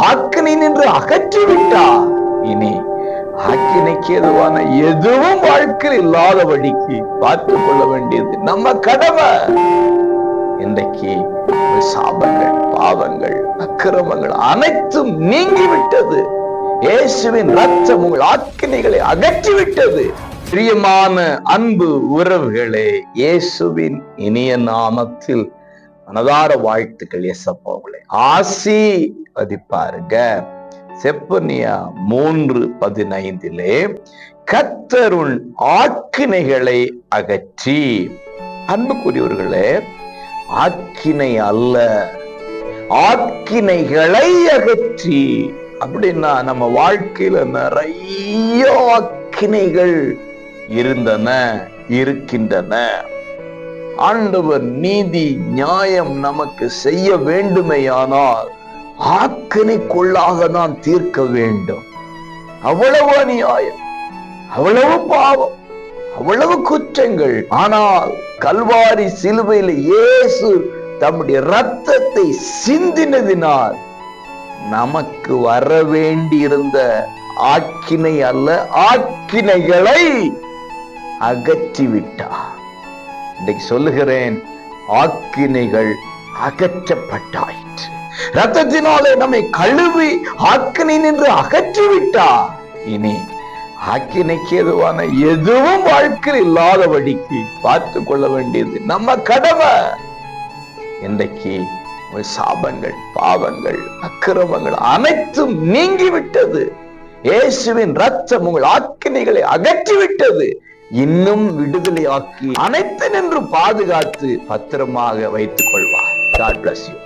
ஆக்கினை நின்று அகற்றி விட்டார் இனி ஆக்கினைக்கு எதுவான எதுவும் வாழ்க்கையில் இல்லாதபடிக்கு பார்த்துக் கொள்ள வேண்டியது நம்ம கடமை. இன்றைக்கு சாபங்கள் பாவங்கள் அக்கிரமங்கள் அனைத்தும் நீங்கிவிட்டது. இயேசுவின் ரத்தம் உங்கள் ஆக்கினைகளை அகற்றிவிட்டது. பிரியமான அன்பு உறவுகளே இயேசுவின் இனிய நாமத்தில் மனதார வாழ்த்துக்கள் எசப்பா உங்களை. ஆசி பதிப்பாருங்க. செப்பனியா மூன்று பதினைந்திலே கத்தருள் ஆக்கினைகளை அகற்றி. அன்புக்குரியவர்களே ஆக்கினை அல்ல ஆக்கினைகளை அகற்றி. அப்படின்னா நம்ம வாழ்க்கையில நிறைய ஆக்கினைகள் இருந்தன இருக்கின்றன. ஆண்டவர் நீதி நியாயம் நமக்கு செய்ய வேண்டுமேயானால் ஆக்கினைக்குள்ளாக தான் தீர்க்க வேண்டும். அவ்வளவு அநியாயம் அவ்வளவு பாவம் அவ்வளவு குற்றங்கள். ஆனால் கல்வாரி சிலுவையில் இயேசு தம்முடைய ரத்தத்தை சிந்தினதினால் நமக்கு வர வேண்டியிருந்த ஆக்கினை அல்ல ஆக்கினைகளை அகற்றி விட்டார் இன்றைக்கு சொல்லுகிறேன் ஆக்கினைகள் அகற்றப்பட்டாயிற்று. ரத்தத்தினாலே நம்மை கழுவி ஆக்கினை நின்று அகற்றிவிட்டார் இனி ஆக்கினைக்கு எதுவான எதுவும் வாழ்க்கையில் இல்லாதபடிக்கு பார்த்து கொள்ள வேண்டியது நம்ம கடமை. இன்றைக்கு சாபங்கள் பாவங்கள் அக்கிரமங்கள் அனைத்தும் நீங்கிவிட்டது. இயேசுவின் ரத்தம் உங்கள் ஆக்கினைகளை அகற்றிவிட்டது. இன்னும் விடுதலையாக்கி அனைத்து நின்று பாதுகாத்து பத்திரமாக வைத்துக் கொள்வார். God bless you